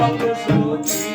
কত সুখী।